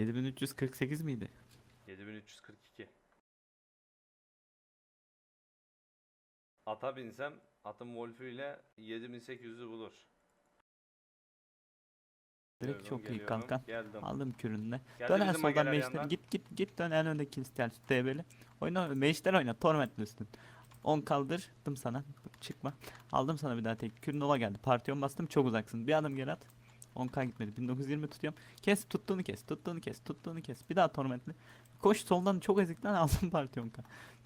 7348 miydi? 7342. Ata binsem atın Wolf'ü ile 7800'ü bulur. Direkt Geliyorum, çok iyi geliyorum. kanka. Geldim. Aldım küründe. Geldi Dön en bizim soldan mageler yandan. git git git dön en öndeki gel DB'li. Oyna mecler oyna tormentli üstün. 10 kaldırdım sana. Çıkma. Aldım sana bir daha tek. Kürün ola geldi. Partiyon bastım çok uzaksın. Bir adım geri at. 10k gitmedi. 1920 tutuyorum. Kes tuttuğunu kes. Tuttuğunu kes. Tuttuğunu kes. Bir daha tormentli. Koş soldan çok ezikten aldım partiyon k.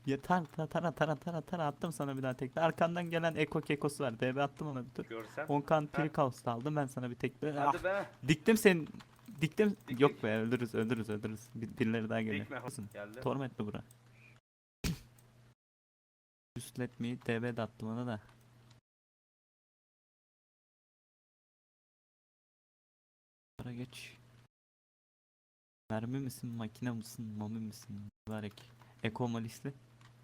Yeter tara tara tara tara tara attım sana bir daha tekli. Arkandan gelen Eko Kekosu var. DB attım ona bir tur. Görsem. 10k Trikaus'ta aldım ben sana bir tekli. Ah, Hadi be. Diktim sen diktim Dik, yok dik. be öldürürüz öldürürüz öldürürüz Bir- birileri daha geliyor. Geldi. Torment mi bura? Üstlet mi? DB de attım ona da. Para geç. Mermi misin, makine misin, mami misin? Mübarek. Eko malisli.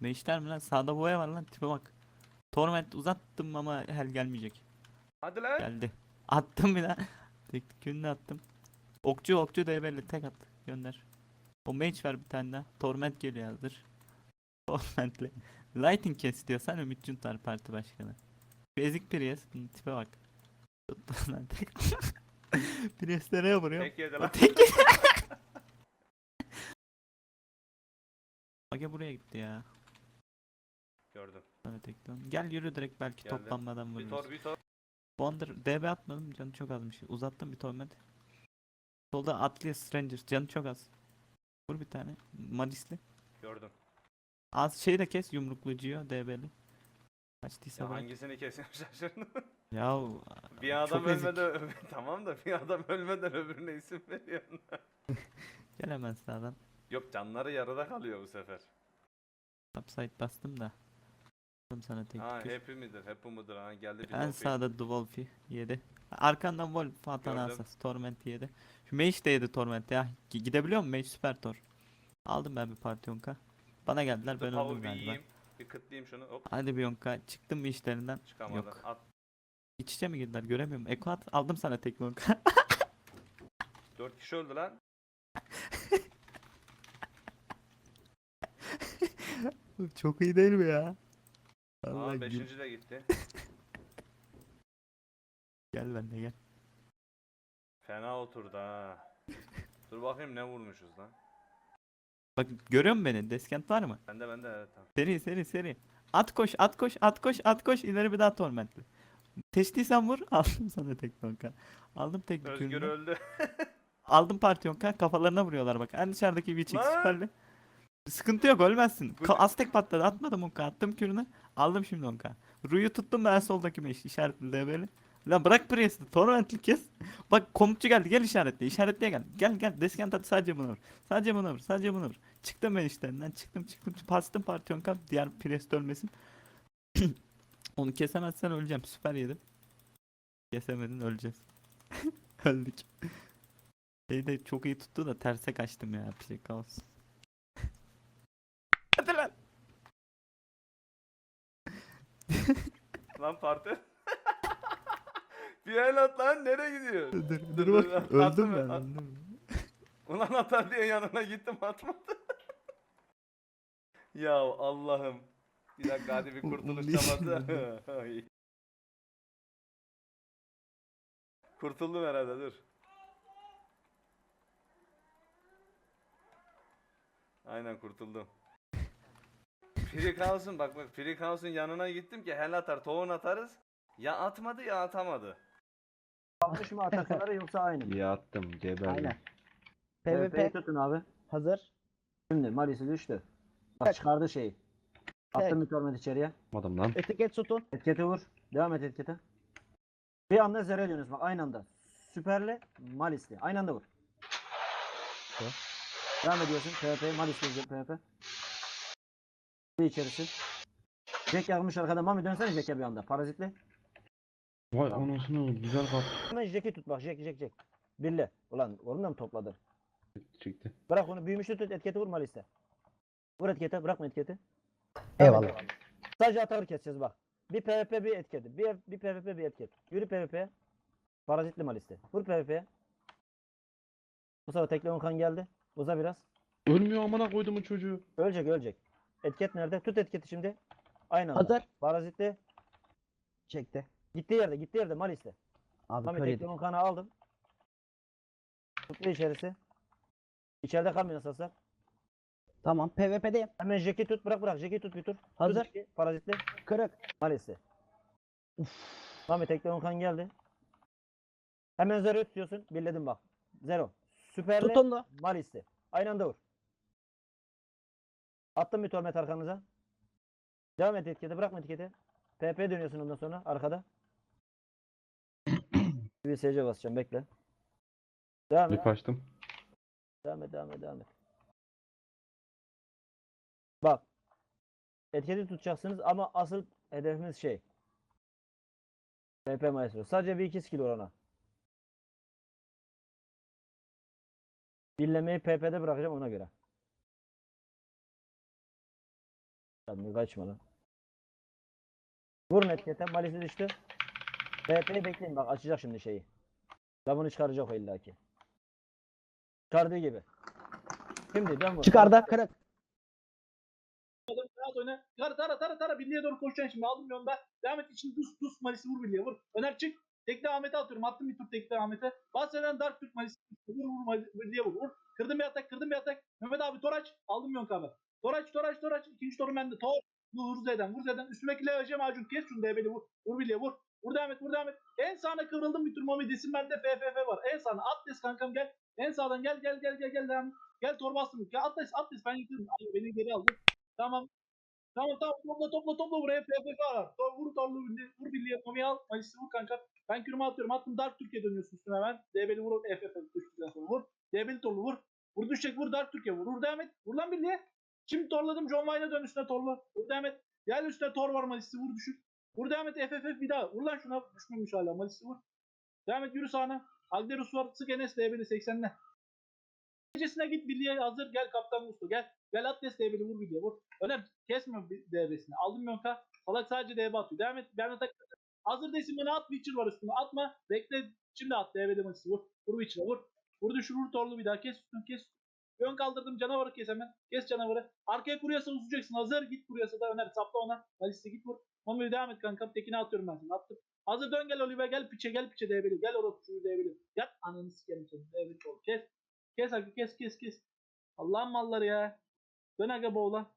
Ne işler mi lan? Sağda boya var lan tipe bak. Torment uzattım ama hel gelmeyecek. Hadi lan. Geldi. Attım bir daha. Tek gününü attım. Okçu okçu DB'li tek at. Gönder. O mage ver bir tane daha. Torment geliyor hazır. Torment'le. Lighting kes diyorsan Ümit Cuntar parti başkanı. Ezik Prius. Tipe bak. Nereye vuruyor? Tek yedi lan. tek. Aga buraya gitti ya. Gördüm. Tek dön. Gel yürü direkt belki Geldim. toplanmadan Bir vururuz. tor bir tor. Wonder DB atmadım canı çok azmış. Uzattım bir torment. Solda Atlas Strangers canı çok az. Vur bir tane. Malisli. Gördüm. Az şey de kes yumruklucuyor DB'li. Kaçtıysa Ya bırak. hangisini kesin şaşırdım. Ya bir adam çok ezik. ölmeden tamam da bir adam ölmeden öbürüne isim veriyorsun. Gel hemen sağdan. Yok canları yarıda kalıyor bu sefer. Upside bastım da. Attım sana tek Ha tükür. happy midir? Happy midir? Ha geldi bir En sağda The Wolf'i yedi. Arkandan Wolf atan Gördüm. asas. Torment yedi. Şu Mage de yedi Torment ya. G- Gidebiliyor mu Mage süper tor. Aldım ben bir parti yonka. Bana geldiler ben öldüm bir galiba. yiyeyim. Bir kıtlayayım şunu. Hop Hadi bir yonka. Çıktım mı işlerinden? çıkamadı. Yok. At. İç içe mi girdiler göremiyorum. Eko at aldım sana tek yonka. 4 kişi öldü lan. Çok iyi değil mi ya? Aa Vallahi gül- 5. de gitti. Gel ben de gel. Fena oturdu ha. Dur bakayım ne vurmuşuz lan. Bak görüyor musun beni? Deskent var mı? Bende bende evet tamam. Seri seri seri. At koş at koş at koş at koş ileri bir daha tormentli. Teştiysen vur aldım sana tek yonka. Aldım tek Özgür yükünü. öldü. Aldım parti yonka kafalarına vuruyorlar bak. En dışarıdaki bir Lan! süperli. Sıkıntı yok ölmezsin. Bu Ka-? Aztek patladı atmadım onka attım kürünü. Aldım şimdi onka. Ruyu tuttum ben soldaki meş işaretli DB'li. Lan bırak Priest'i tormentli kes. Bak komutçu geldi gel işaretle işaretleye gel. Gel gel deskent at sadece bunu vur. Sadece bunu vur sadece bunu vur. Çıktım ben işlerinden çıktım çıktım bastım parti yonka diğer Priest ölmesin. Onu kesemezsen öleceğim süper yedim. Kesemedin öleceğiz. Öldük. Şey de çok iyi tuttu da terse kaçtım ya bir şey kaos. Hadi lan. lan parti. bir el at lan nereye gidiyor? Dur, Dur, dur dur, bak at- öldüm ben at- öldüm. Ulan atar diye yanına gittim atmadı. ya Allah'ım. Bir dakika hadi bir kurtuluş çabası. Kurtuldum herhalde dur. Aynen kurtuldum. Freakhouse'un bak bak Freakhouse'un yanına gittim ki hel atar tohum atarız. Ya atmadı ya atamadı. Yanlış mı atasaları yoksa aynı mı? İyi attım geberdim. Aynen. PvP tutun abi. hazır. Şimdi Malis'i düştü. Bak çıkardı şeyi. Attım bir torment içeriye. Atmadım lan. Etiket tutun. Etiketi vur. Devam et etikete. Bir anda zerre dönüyorsun bak aynı anda. Süperle Malis'li. Aynı anda vur. Devam ediyorsun. PvP Malis'li PvP. Bir içerisi. Jack yakmış arkada. Mami dönsene Jack'e bir anda. Parazitli. Vay anasını güzel kap Hemen Jack'i tut bak Jack Jack Jack. Birle. Ulan onu da mı topladı? çıktı. Bırak onu büyümüştü tut etiketi vur Malis'te. Vur etikete bırakma etiketi. Eyvallah. Sadece atar keseceğiz bak. Bir PvP bir etiketi. Bir, bir PvP bir etiket. Yürü PvP'ye. Parazitli Malis'te. Vur PvP'ye. Mustafa tekle kan geldi. Uza biraz. Ölmüyor amına koyduğumun çocuğu. Ölecek ölecek. Etiket nerede? Tut etiketi şimdi. Aynı anda. Hazır. Parazitli. Çekti. Gittiği yerde gittiği yerde Malis'te. Abi Mami tekle kanı aldım. Tuttu içerisi. İçeride kalmıyor nasıl hasar. Tamam PvP'deyim. Hemen Jeki tut bırak bırak. Jeki tut bir tur. Tut Hazır. Parazitli. Kırık. Malis'te. Mami tekle kan geldi. Hemen zero tutuyorsun. Birledim bak. Zero. Süperli. Tut onu. Malis'te. Aynı anda vur. Attım bir torment arkanıza. Devam et etikete. Bırakma etiketi. PP dönüyorsun ondan sonra arkada. bir SC basacağım bekle. Devam Bir et. kaçtım. Devam et. Devam et. Devam et. Bak. Etiketi tutacaksınız ama asıl hedefimiz şey. PP maestro. Sadece bir iki skill var ona. Birlemeyi PP'de bırakacağım ona göre. Tabii kaçma lan. Vurun etikete. Malisi düştü. PP'yi bekleyin bak açacak şimdi şeyi. Damını çıkaracak o illaki. Çıkardığı gibi. Şimdi dön vur. Çıkardı. Kırık. Oyna. Tara tara tara tara birliğe doğru koşacaksın şimdi aldım yolda. Devam et için dus dus malisi vur birliğe vur. Öner çık. Tekle Ahmet'e atıyorum. Attım bir tur tekle Ahmet'e. Bahseden Dark Türk malisi vur vur Mali- birliğe vur. vur. Kırdım bir atak kırdım bir atak. Mehmet abi Toraç. Aldım Yonk abi. Toraç Toraç Toraç. İkinci torum bende. Tor. Vur Z'den vur Z'den. Üstümdeki Levece macun. Kes şunu DB'li vur. Vur birliğe vur. Vur devam et vur devam et. En sağına kıvrıldım bir tur Mami desin bende FFF var. En sağına Atlas kankam gel. En sağdan gel gel gel gel gel devam et. Gel torba astım. Gel Atlas Atlas ben. Ay, Beni geri aldı. Tamam. Tamam tamam topla topla topla buraya PFF var. Tor, vur birliğe, vur birliğe Mami al. Malisi vur kanka. Ben kürümü atıyorum. Attım Dark Türkiye dönüyorsun üstüne hemen. DB'li vur FFF düştükten sonra vur. DB'li torlu vur. Vur düşecek vur Dark Türkiye vur. Vur devam et. Vur lan birliğe. Şimdi torladım John Wayne'a dön üstüne torla. Vur devam et. Gel üstüne tor var Malisi vur düşük. Vur devam et FFF bir daha. Vur lan şuna düşmemiş hala Malisi vur. Devam et yürü sağına. Agderus var. Sık Enes DB'li 80'le. Gecesine git birliğe hazır. Gel kaptan Musto gel. Gel Atlas DB'li vur birliğe vur. Öner kesme DB'sini. Aldım Yonka. Salak sadece DB atıyor. Devam et. Ben atak. Hazır desin bana at. Witcher var üstüne. Atma. Bekle. Şimdi at. DB'li maçı vur. Vur Witcher'a vur. Vur düşür vur torlu bir daha. Kes üstünü kes. Ön kaldırdım canavarı kes hemen. Kes canavarı. Arkaya kuryasa uzayacaksın. Hazır git kuryasa da Öner. Sapla ona. Maliste git vur. Mami'ye devam et kankam. Tekini atıyorum ben sana. Attım. Hazır dön gel Oliver gel piçe gel piçe DB'li. Gel orası şuyu DB'li. Yat ananı sikerim seni. Ol. Kes. Kes abi kes kes kes. Allah'ın malları ya. Dön aga boğla.